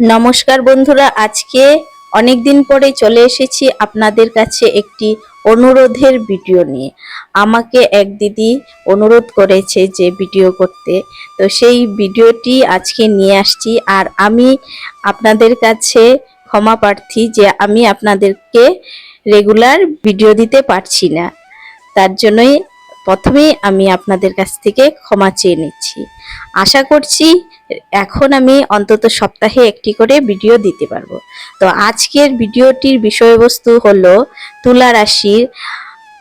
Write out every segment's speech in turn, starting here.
নমস্কার বন্ধুরা, আজকে অনেক দিন পরে চলে এসেছি আপনাদের কাছে একটি অনুরোধের ভিডিও নিয়ে। আমাকে এক দিদি অনুরোধ করেছে যে ভিডিও করতে। তো সেই ভিডিওটি আজকে নিয়ে আসছি আর আমি আপনাদের কাছে ক্ষমা প্রার্থী যে আমি আপনাদেরকে রেগুলার ভিডিও দিতে পারছি না। তার জন্যই প্রথমেই আমি আপনাদের কাছ থেকে ক্ষমা চেয়ে নিচ্ছি। আশা করছি এখন আমি অন্তত সপ্তাহে একটি করে ভিডিও দিতে পারব। তো আজকের ভিডিওটির বিষয়বস্তু হলো তুলা রাশির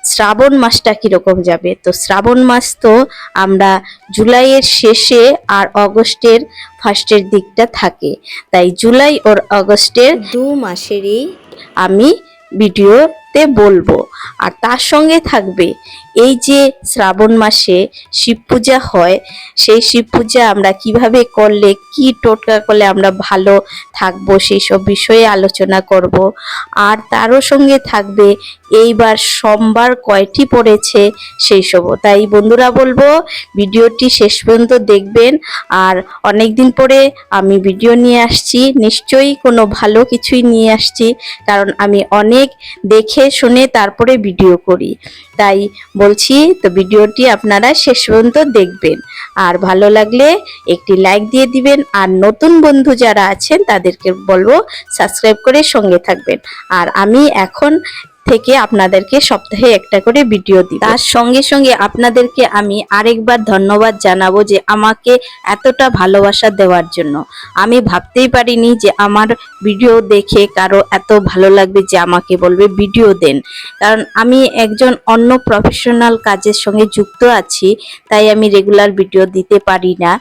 শ্রাবণ মাসটা কীরকম যাবে? তো শ্রাবণ মাস তো আমরা জুলাইয়ের শেষে আর অগস্টের ফার্স্টের দিকটা থাকে। তাই জুলাই ওর অগস্টের দু মাসেরই আমি ভিডিওতে বলব। আর তার সঙ্গে থাকবে এই যে শ্রাবণ মাসে শিব পূজা হয়, সেই শিব পূজা আমরা কীভাবে করলে, কি টোটকা করলে আমরা ভালো থাকব, সেই সব বিষয়ে আলোচনা করব। আর তারও সঙ্গে থাকবে এইবার সোমবার কয়টি পড়েছে সেই সব তাই বন্ধুরা বলব, ভিডিওটি শেষ পর্যন্ত দেখবেন। আর অনেক দিন পরে আমি ভিডিও নিয়ে আসছি, নিশ্চয়ই কোনো ভালো কিছুই নিয়ে আসছি, কারণ আমি অনেক দেখে শুনে তারপরে ভিডিও করি। তাই বলছি, তো ভিডিওটি আপনারা শেষ পর্যন্ত দেখবেন। আর ভালো লাগলে একটি লাইক দিয়ে দিবেন। আর নতুন বন্ধু যারা আছেন, তাদেরকে বলব সাবস্ক্রাইব করে সঙ্গে থাকবেন। আর আমি এখন থেকে আপনাদেরকে সপ্তাহে একটা করে ভিডিও দিই তার সঙ্গে সঙ্গে আপনাদেরকে আমি আরেকবার ধন্যবাদ জানাব যে আমাকে এতটা ভালোবাসা দেওয়ার জন্য। আমি ভাবতেই পারিনি যে আমার ভিডিও দেখে কারও এত ভালো লাগবে যে আমাকে বলবে ভিডিও দেন। কারণ আমি একজন অন্য প্রফেশনাল কাজের সঙ্গে যুক্ত আছি তাই আমি রেগুলার ভিডিও দিতে পারি না।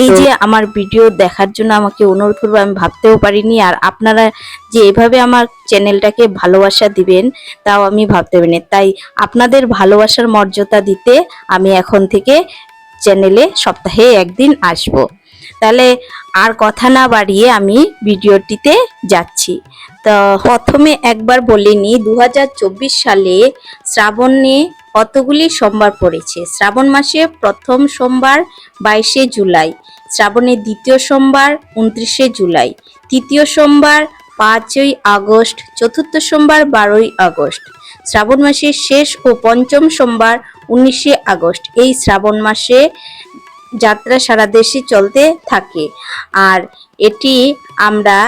নিজে আমার ভিডিও দেখার জন্য আমাকে অনুরোধ করব আমি ভাবতেও পারিনি। আর আপনারা যে এভাবে আমার চ্যানেলটাকে ভালোবাসা দিবেন, তাও আমি ভাবতে পারিনি তাই আপনাদের ভালোবাসার মর্যাদা দিতে আমি এখন থেকে চ্যানেলে সপ্তাহে একদিন আসব। তাহলে আর কথা না বাড়িয়ে আমি ভিডিওটিতে যাচ্ছি। তো প্রথমে একবার বলে নিই দু সালে শ্রাবণে কতগুলি সোমবার পড়েছে? শ্রাবণ মাসে প্রথম সোমবার বাইশে জুলাই শ্রাবণের দ্বিতীয় সোমবার উনত্রিশে জুলাই, তৃতীয় সোমবার পাঁচই আগস্ট, চতুর্থ সোমবার, বারোই আগস্ট। শ্রাবণ মাসের শেষ ও পঞ্চম সোমবার, উনিশে আগস্ট। এই শ্রাবণ মাসে যাত্রা সারা দেশে চলতে থাকে। আর এটি আমরা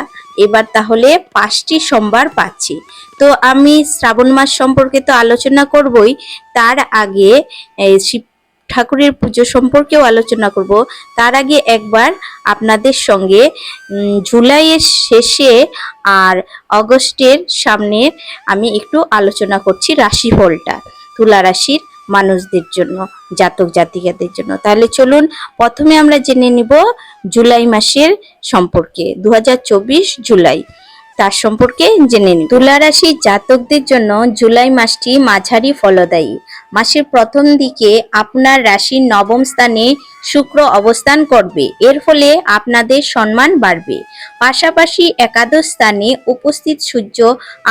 এবার তাহলে পাঁচটি সোমবার পাচ্ছি। তো আমি শ্রাবণ মাস সম্পর্কে তো আলোচনা করবই। তার আগে শিব ঠাকুরের পুজো সম্পর্কেও আলোচনা করব। তার আগে একবার আপনাদের সঙ্গে জুলাইয়ের শেষে আর অগস্টের সামনে আমি একটু আলোচনা করছি রাশিফলটা, তুলা রাশির মানুষদের জন্য, জাতক জাতিকাদের জন্য। তাহলে চলুন, প্রথমে আমরা জেনে নিব জুলাই মাসের সম্পর্কে দু হাজার চব্বিশ জুলাই। তার সম্পর্কে জেনে নিই। তুলা রাশির জাতকদের জন্য জুলাই মাসটি মাঝারি ফলদায়ী। মাসের প্রথম দিকে আপনার রাশির নবম স্থানে শুক্র অবস্থান করবে। এর ফলে আপনাদের সম্মান বাড়বে। পাশাপাশি একাদশ স্থানে উপস্থিত সূর্য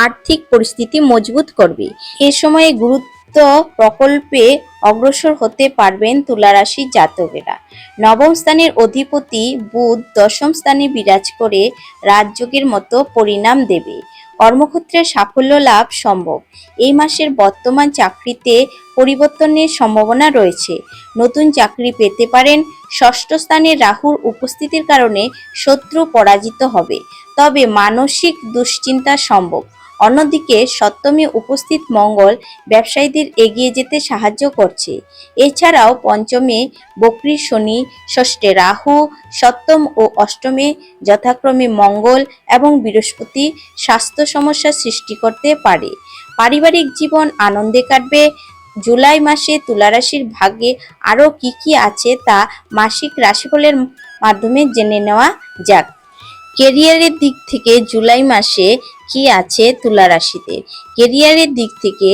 আর্থিক পরিস্থিতি মজবুত করবে। এ সময়ে গুরুত্ব প্রকল্পে অগ্রসর হতে পারবেন তুলা রাশির জাতকেরা। নবম স্থানের অধিপতি বুধ দশম স্থানে বিরাজ করে রাজযোগের মতো পরিণাম দেবে। কর্মক্ষেত্রে সাফল্য লাভ সম্ভব। এই মাসের বর্তমান চাকরিতে পরিবর্তনের সম্ভাবনা রয়েছে। নতুন চাকরি পেতে পারেন, ষষ্ঠ স্থানে রাহুর উপস্থিতির কারণে শত্রু পরাজিত হবে। তবে মানসিক দুশ্চিন্তা সম্ভব। অন্যদিকে সপ্তমী উপস্থিত মঙ্গল ব্যবসায়ীদের এগিয়ে যেতে সাহায্য করছে। এছাড়াও পঞ্চমে বক্রী শনি, ষষ্ঠে রাহু, সপ্তম ও অষ্টমে যথাক্রমে মঙ্গল এবং বৃহস্পতি স্বাস্থ্য সমস্যা সৃষ্টি করতে পারে। পারিবারিক জীবন আনন্দে কাটবে জুলাই মাসে তুলারাশির ভাগ্যে আরও কি কি আছে তা মাসিক রাশিফলের মাধ্যমে জেনে নেওয়া যাক। কেরিয়ারের দিক থেকে জুলাই মাসে কি আছে তুলা রাশিতে কেরিয়ারের দিক থেকে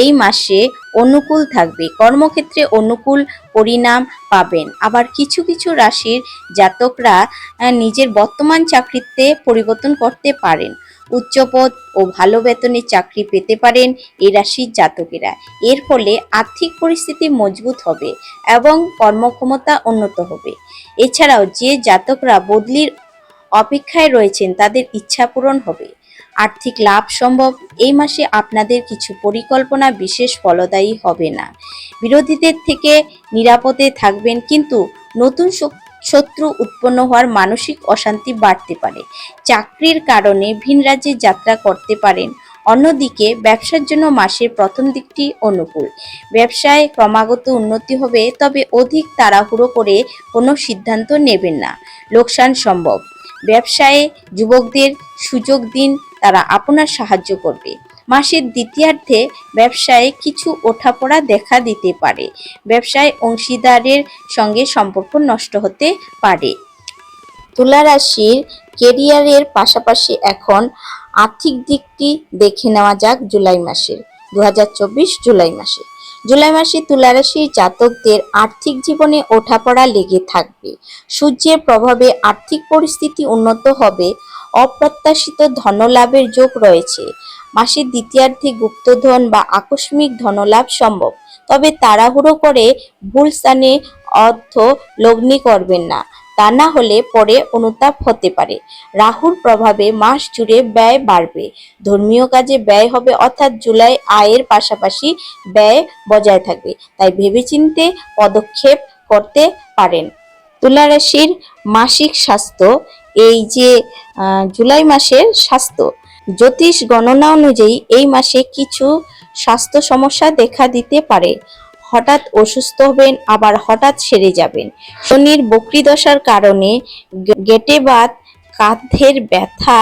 এই মাসে অনুকূল থাকবে। কর্মক্ষেত্রে অনুকূল পরিণাম পাবেন। আবার কিছু কিছু রাশির জাতকরা নিজের বর্তমান চাকরিতে পরিবর্তন করতে পারেন। উচ্চপদ ও ভালো বেতনের চাকরি পেতে পারেন এই রাশির জাতকেরা। এর ফলে আর্থিক পরিস্থিতি মজবুত হবে এবং কর্মক্ষমতা উন্নত হবে। এছাড়াও যে জাতকরা বদলির অপেক্ষায় রয়েছেন, তাদের ইচ্ছা পূরণ হবে। আর্থিক লাভ সম্ভব, এই মাসে আপনাদের কিছু পরিকল্পনা বিশেষ ফলদায়ী হবে না। বিরোধীদের থেকে নিরাপদে থাকবেন, কিন্তু নতুন শক- শত্রু উৎপন্ন হওয়ার মানসিক অশান্তি বাড়তে পারে। চাকরির কারণে ভিন রাজ্যে যাত্রা করতে পারেন। অন্যদিকে, ব্যবসার জন্য মাসের প্রথম দিকটি অনুকূল। ব্যবসায় ক্রমাগত উন্নতি হবে, তবে অধিক তাড়াহুড়ো করে কোনো সিদ্ধান্ত নেবেন না। লোকসান সম্ভব। ব্যবসায়ে যুবকদের সুযোগ দিন, তারা আপনার সাহায্য করবে। মাসের দ্বিতীয়ার্ধে ব্যবসায়ে কিছু ওঠাপড়া দেখা দিতে পারে। ব্যবসায় অংশীদারের সঙ্গে সম্পর্ক নষ্ট হতে পারে। তুলা রাশির কেরিয়ারের পাশাপাশি এখন আর্থিক দিকটি দেখে নেওয়া যাক জুলাই মাসের দু হাজার চব্বিশ জুলাই মাসে। জুলাই মাসে তুলা রাশির জাতকদের আর্থিক জীবনে ওঠাপড়া লেগে থাকবে। সূর্যের প্রভাবে আর্থিক পরিস্থিতি উন্নত হবে। অপ্রত্যাশিত ধনলাভের যোগ রয়েছে। মাসের দ্বিতীয়ার্ধে গুপ্তধন বা আকস্মিক ধনলাভ সম্ভব। তবে তাড়াহুড়ো করে ভুল স্থানে অর্থ লগ্নি করবেন না। তা না হলে পরে অনুতাপ হতে পারে। রাহুর প্রভাবে মাস জুড়ে ব্যয় বাড়বে। ধর্মীয় কাজে ব্যয় হবে অর্থাৎ জুলাই আয়ের পাশাপাশি ব্যয় বজায় থাকবে। তাই ভেবেচিন্তে পদক্ষেপ করতে পারেন। তুলা রাশির মাসিক স্বাস্থ্য, এই যে জুলাই মাসের স্বাস্থ্য জ্যোতিষ গণনা অনুযায়ী এই মাসে কিছু স্বাস্থ্য সমস্যা দেখা দিতে পারে। হঠাৎ অসুস্থ হবেন, আবার হঠাৎ সেরে যাবেন। শনির বক্রি দশার কারণে গেটে বাত কাঁধের ব্যথা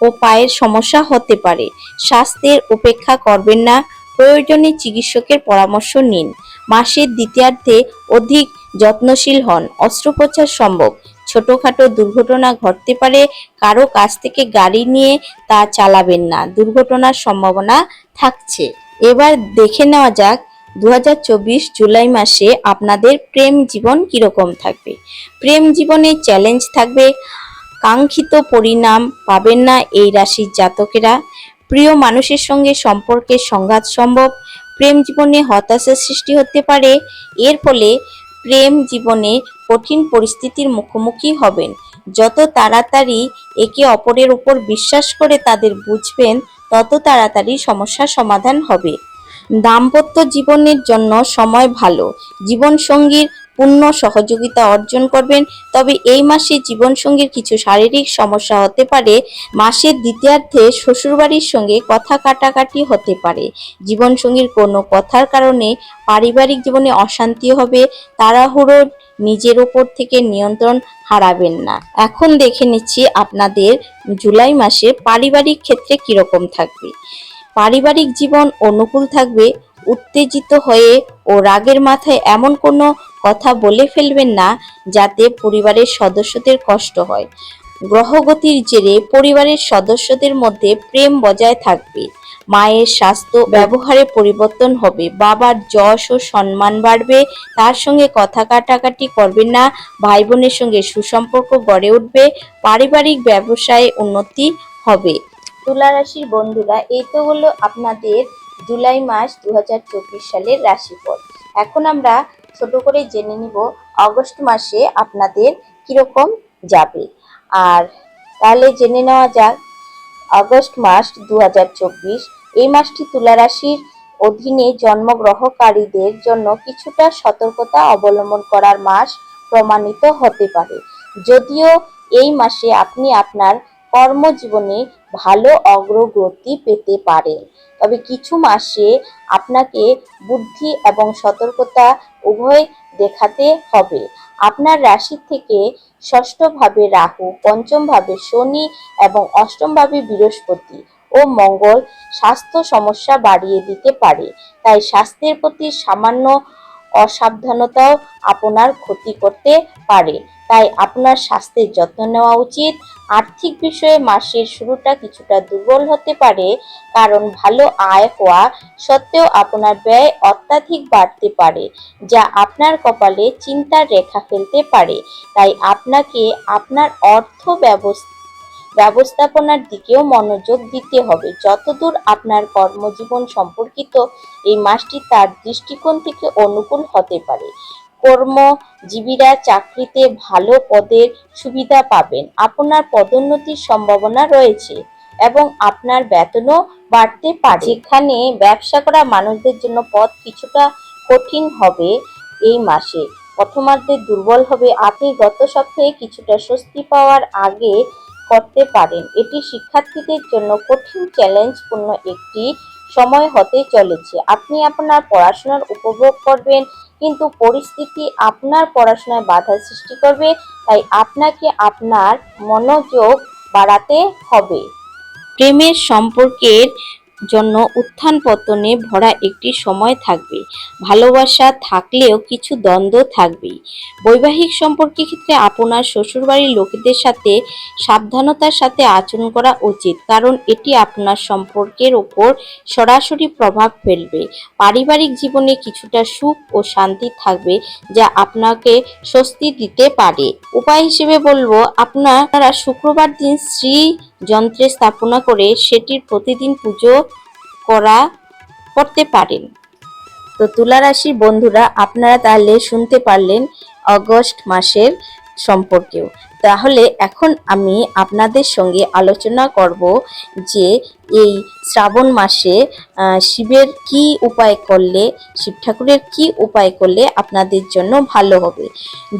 ও পায়ের সমস্যা হতে পারে। স্বাস্থ্যের উপেক্ষা করবেন না, প্রয়োজনে চিকিৎসকের পরামর্শ নিন। মাসের দ্বিতীয়ার্ধে অধিক যত্নশীল হন, অস্ত্রোপচার সম্ভব। ছোটখাটো দুর্ঘটনা ঘটতে পারে, কারও কাছ থেকে গাড়ি নিয়ে তা চালাবেন না। দুর্ঘটনার সম্ভাবনা থাকছে। এবার দেখে নেওয়া যাক দু হাজার চব্বিশ জুলাই মাসে আপনাদের প্রেম জীবন কীরকম থাকবে? প্রেম জীবনে চ্যালেঞ্জ থাকবে, কাঙ্ক্ষিত পরিণাম পাবেন না এই রাশির জাতকেরা। প্রিয় মানুষের সঙ্গে সম্পর্কের সংঘাত সম্ভব, প্রেম জীবনে হতাশার সৃষ্টি হতে পারে, এর ফলে প্রেম জীবনে কঠিন পরিস্থিতির মুখোমুখি হবেন। যত তাড়াতাড়ি একে অপরের উপর বিশ্বাস করে তাদের বুঝবেন, তত তাড়াতাড়ি সমস্যার সমাধান হবে। দাম্পত্য জীবনের জন্য সময় ভালো। জীবনসঙ্গীর পূর্ণ সহযোগিতা অর্জন করবেন। তবে এই মাসে জীবনসঙ্গীর কিছু শারীরিক সমস্যা হতে পারে। মাসের দ্বিতীয়ার্ধে শ্বশুরবাড়ির সঙ্গে কথা কাটাকাটি হতে পারে। জীবনসঙ্গীর কোনো কথার কারণে পারিবারিক জীবনে অশান্তি হবে। তাড়াহুড়ো নিজের ওপর থেকে নিয়ন্ত্রণ হারাবেন না। এখন দেখে নিচ্ছি আপনাদের জুলাই মাসে পারিবারিক ক্ষেত্রে কীরকম থাকবে। পারিবারিক জীবন অনুকূল থাকবে, উত্তেজিত হয়ে ও রাগের মাথায় এমন কোনো কথা বলে ফেলবেন না যাতে পরিবারের সদস্যদের কষ্ট হয়। গ্রহগতির জেরে পরিবারের সদস্যদের মধ্যে প্রেম বজায় থাকবে। মায়ের স্বাস্থ্য ব্যবহারে পরিবর্তন হবে। বাবার যশ ও সম্মান বাড়বে, তার সঙ্গে কথা কাটাকাটি করবেন না ভাই বোনের সঙ্গে সুসম্পর্ক গড়ে উঠবে, পারিবারিক ব্যবসায় উন্নতি হবে। তুলা রাশির বন্ধুরা, এই তো হলো আপনাদের জুলাই মাস দু হাজার চব্বিশ সালের রাশিফল। এখন আমরা ছোট করে জেনে নিব অগস্ট মাসে আপনাদের কীরকম যাবে। আর তাহলে জেনে নেওয়া যাক, আগস্ট মাস দু হাজার চব্বিশ এই মাসটি তুলা রাশির অধীনে জন্মগ্রহকারীদের জন্য কিছুটা সতর্কতা অবলম্বন করার মাস প্রমাণিত হতে পারে। যদিও এই মাসে আপনি আপনার কর্মজীবনে ভালো অগ্রগতি পেতে পারেন। তবে কিছু মাসে আপনাকে বুদ্ধি এবং সতর্কতা উভয় দেখাতে হবে। আপনার রাশি থেকে ষষ্ঠভাবে রাহু, পঞ্চমভাবে শনি এবং অষ্টমভাবে বৃহস্পতি। ও মঙ্গল স্বাস্থ্য সমস্যা বাড়িয়ে দিতে পারে। তাই স্বাস্থ্যের প্রতি সামান্য অসাবধানতাও আপনার ক্ষতি করতে পারে। তাই আপনার স্বাস্থ্যের যত্ন নেওয়া উচিত। আর্থিক বিষয়ে মাসের শুরুটা কিছুটা দুর্বল হতে পারে, কারণ ভালো আয় হওয়া সত্ত্বেও আপনার ব্যয় অত্যাধিক বাড়তে পারে, যা আপনার কপালে চিন্তার রেখা ফেলতে পারে। তাই আপনাকে আপনার অর্থ ব্যবস্থা ব্যবস্থাপনার দিকেও মনোযোগ দিতে হবে। যতদূর আপনার কর্মজীবন সম্পর্কিত এই মাসটি তার দৃষ্টিকোণ থেকে অনুকূল হতে পারে। কর্মজীবীরা চাকরিতে ভালো পদের সুবিধা পাবেন। আপনার পদোন্নতির সম্ভাবনা রয়েছে এবং আপনার বেতনও বাড়তে পারে। যেখানে ব্যবসা করা মানুষদের জন্য পথ কিছুটা কঠিন হবে এই মাসে। প্রথমার্ধে দুর্বল হবে। আপনি গত সপ্তাহে কিছুটা স্বস্তি পাওয়ার আগে করতে পারেন। এটি শিক্ষার্থীদের জন্য কঠিন চ্যালেঞ্জপূর্ণ একটি সময় হতে চলেছে। আপনি আপনার পড়াশোনার উপভোগ করবেন, কিন্তু পরিস্থিতি আপনার পড়াশোনায় বাধা সৃষ্টি করবে, তাই আপনাকে আপনার মনোযোগ বাড়াতে হবে। প্রেমের সম্পর্কের জন্য উত্থান পতনে ভরা একটি সময় থাকবে। ভালোবাসা থাকলেও কিছু দ্বন্দ্ব থাকবেই। বৈবাহিক সম্পর্কের ক্ষেত্রে আপনার শ্বশুরবাড়ির লোকেদের সাথে সাবধানতার সাথে আচরণ করা উচিত, কারণ এটি আপনার সম্পর্কের ওপর সরাসরি প্রভাব ফেলবে। পারিবারিক জীবনে কিছুটা সুখ ও শান্তি থাকবে যা আপনাকে স্বস্তি দিতে পারে। উপায় হিসেবে বলব, আপনারা শুক্রবার দিন শ্রী যন্ত্রে স্থাপনা করে সেটির প্রতিদিন পুজো করা করতে পারেন। তো তুলা রাশির বন্ধুরা, আপনারা তাহলে শুনতে পারলেন অগস্ট মাসের সম্পর্কেও। তাহলে এখন আমি আপনাদের সঙ্গে আলোচনা করব যে এই শ্রাবণ মাসে শিবের কি উপায় করলে, শিব ঠাকুরের কি উপায় করলে আপনাদের জন্য ভালো হবে?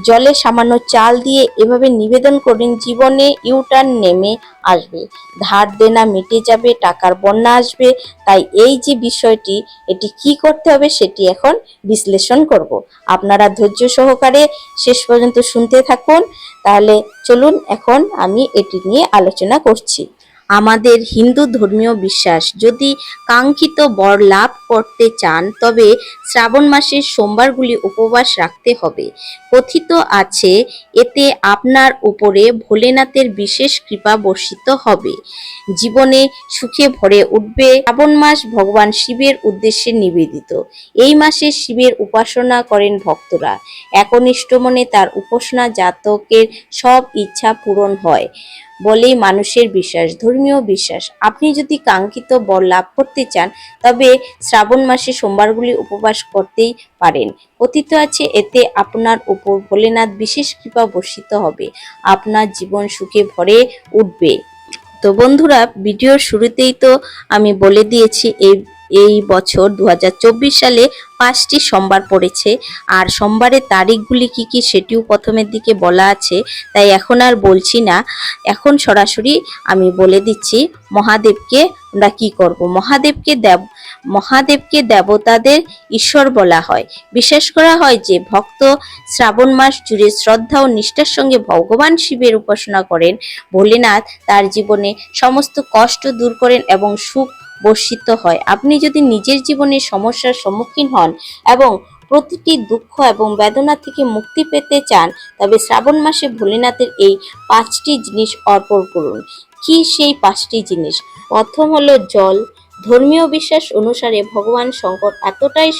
জলে সামান্য চাল দিয়ে এভাবে নিবেদন করেন, জীবনে ইউটার্ন নেমে আসবে। ধার দেনা মিটে যাবে, টাকার বন্যা আসবে। তাই এই যে বিষয়টি, এটি কি করতে হবে সেটি এখন বিশ্লেষণ করব। আপনারা ধৈর্য সহকারে শেষ পর্যন্ত শুনতে থাকুন। তাহলে চলুন, এখন আমি এটি নিয়ে আলোচনা করছি। আমাদের হিন্দু ধর্মীয় বিশ্বাস। যদি কাঙ্ক্ষিত বর লাভ করতে চান, তবে শ্রাবণ মাসের সোমবারগুলি উপবাস রাখতে হবে। কথিত আছে, এতে আপনার উপরে ভোলেনাথের বিশেষ কৃপা বর্ষিত হবে। জীবনে সুখে ভরে উঠবে। শ্রাবণ মাস ভগবান শিবের উদ্দেশ্যে নিবেদিত। এই মাসে শিবের উপাসনা করেন ভক্তরা। একনিষ্ঠ মনে তার উপাসনা জাতকের সব ইচ্ছা পূরণ হয়। বলেই মানুষের বিশ্বাস, ধর্মীয় বিশ্বাস। আপনি যদি কাঙ্ক্ষিত বর লাভ করতে চান, তবে শ্রাবণ মাসে সোমবারগুলি উপবাস করতেই পারেন। কথিত আছে, এতে আপনার উপর ভোলেনাথ বিশেষ কৃপা বর্ষিত হবে। আপনার জীবন সুখে ভরে উঠবে। তো বন্ধুরা, ভিডিওর শুরুতেই তো আমি বলে দিয়েছি, এই এই বছর দু হাজার চব্বিশ সালে পাঁচটি সোমবার পড়েছে। আর সোমবারের তারিখগুলি কি কি সেটিও প্রথমের দিকে বলা আছে, তাই এখন আর বলছি না। এখন সরাসরি আমি বলে দিচ্ছি, মহাদেবকে আমরা কি করব? মহাদেবকে দেব, মহাদেবকে দেবতাদের ঈশ্বর বলা হয়। বিশ্বাস করা হয় যে, ভক্ত শ্রাবণ মাস জুড়ে শ্রদ্ধা ও নিষ্ঠার সঙ্গে ভগবান শিবের উপাসনা করেন। ভোলেনাথ তার জীবনে সমস্ত কষ্ট দূর করেন এবং সুখ বর্ষিত হয়। আপনি যদি নিজের জীবনে সমস্যার সম্মুখীন হন এবং প্রতিটি দুঃখ এবং বেদনা থেকে মুক্তি পেতে চান, তবে শ্রাবণ মাসে ভোলেনাথের এই পাঁচটি জিনিস অর্পণ করুন। কি সেই পাঁচটি জিনিস? প্রথম হলো জল ধর্মীয় বিশ্বাস অনুসারে ভগবান শঙ্কর এতটাই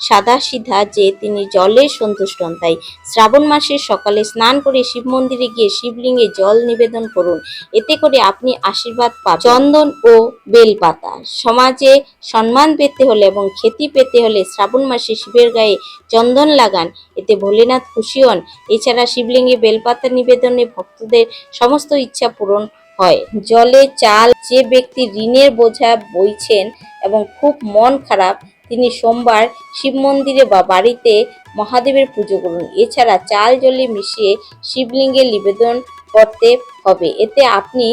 সাদা সিধা যে তিনি জলে সন্তুষ্ট হন। তাই শ্রাবণ মাসের সকালে স্নান করে শিব মন্দিরে গিয়ে শিবলিঙ্গে জল নিবেদন করুন। এতে করে আপনি আশীর্বাদ পাবেন। চন্দন ও বেলপাতা। সমাজে সম্মান পেতে হলে এবং খ্যাতি পেতে হলে শ্রাবণ মাসে শিবের গায়ে চন্দন লাগান। এতে ভোলেনাথ খুশি হন। এছাড়া শিবলিঙ্গে বেলপাতা নিবেদনে ভক্তদের সমস্ত ইচ্ছা পূরণ হয়। জলে চাল যে ব্যক্তি ঋণের বোঝা বইছেন এবং খুব মন খারাপ, তিনি সোমবার শিব মন্দিরে বা বাড়িতে মহাদেবের পুজো করুন। এছাড়া চাল জলে মিশিয়ে শিবলিঙ্গে নিবেদন করতে হবে। এতে আপনি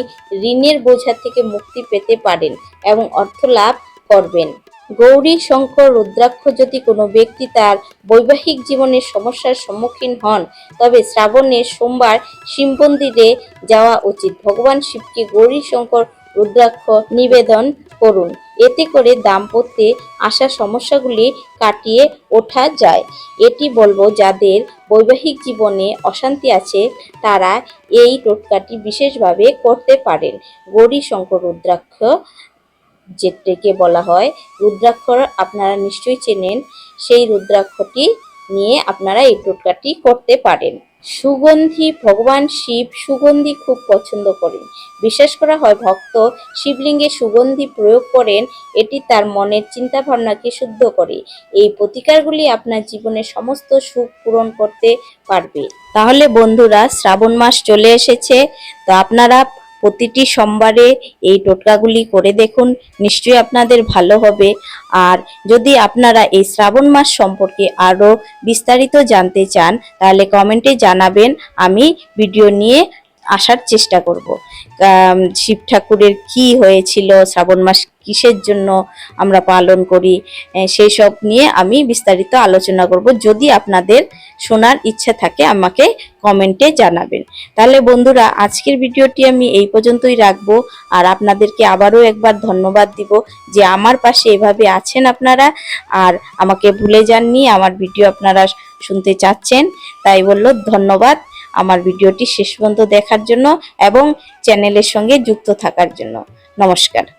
ঋণের বোঝা থেকে মুক্তি পেতে পারেন এবং অর্থ লাভ করবেন। গৌরী, শঙ্কর, রুদ্রাক্ষ যদি কোনো ব্যক্তি তার বৈবাহিক জীবনের সমস্যার সম্মুখীন হন, তবে শ্রাবণে সোমবার শিব মন্দিরে যাওয়া উচিত। ভগবান শিবকে গৌরী, শঙ্কর, রুদ্রাক্ষ নিবেদন করুন। এতে করে দাম্পত্যে আসা সমস্যাগুলি কাটিয়ে ওঠা যায়। এটি বলব, যাদের বৈবাহিক জীবনে অশান্তি আছে, তারা এই টোটকাটি বিশেষভাবে করতে পারেন। গৌরী, শঙ্কর, রুদ্রাক্ষ যেটাকে বলা হয় রুদ্রাক্ষ আপনারা নিশ্চয়ই চেনেন, সেই রুদ্রাক্ষটি নিয়ে আপনারা এই টোটকাটি করতে পারেন। সুগন্ধি, ভগবান শিব সুগন্ধি খুব পছন্দ করেন। বিশ্বাস করা হয় ভক্ত শিবলিঙ্গে সুগন্ধি প্রয়োগ করেন, এটি তার মনের চিন্তা ভাবনাকে শুদ্ধ করে। এই প্রতিকারগুলি আপনার জীবনের সমস্ত সুখ পূরণ করতে পারবে। তাহলে বন্ধুরা, শ্রাবণ মাস চলে এসেছে। তো আপনারা প্রতিটি সোমবারে এই টোটকাগুলি করে দেখুন, নিশ্চয়ই আপনাদের ভালো হবে। আর যদি আপনারা এই শ্রাবণ মাস সম্পর্কে আরও বিস্তারিত জানতে চান, তাহলে কমেন্টে জানাবেন, আমি ভিডিও নিয়ে আসার চেষ্টা করব। শিব ঠাকুরের কি হয়েছিল, শ্রাবণ মাস কিসের জন্য আমরা পালন করি সেই সব নিয়ে আমি বিস্তারিত আলোচনা করব। যদি আপনাদের শোনার ইচ্ছা থাকে, আমাকে কমেন্টে জানাবেন। তাহলে বন্ধুরা, আজকের ভিডিওটি আমি এই পর্যন্তই রাখব। আর আপনাদেরকে আবারও একবার ধন্যবাদ দিব যে আমার পাশে এভাবে আছেন আপনারা। আর আমাকে ভুলে যাননি, আমার ভিডিও আপনারা শুনতে চাচ্ছেন, তাই বলল ধন্যবাদ। আমার ভিডিওটি শেষ পর্যন্ত দেখার জন্য এবং চ্যানেলের সঙ্গে যুক্ত থাকার জন্য। নমস্কার।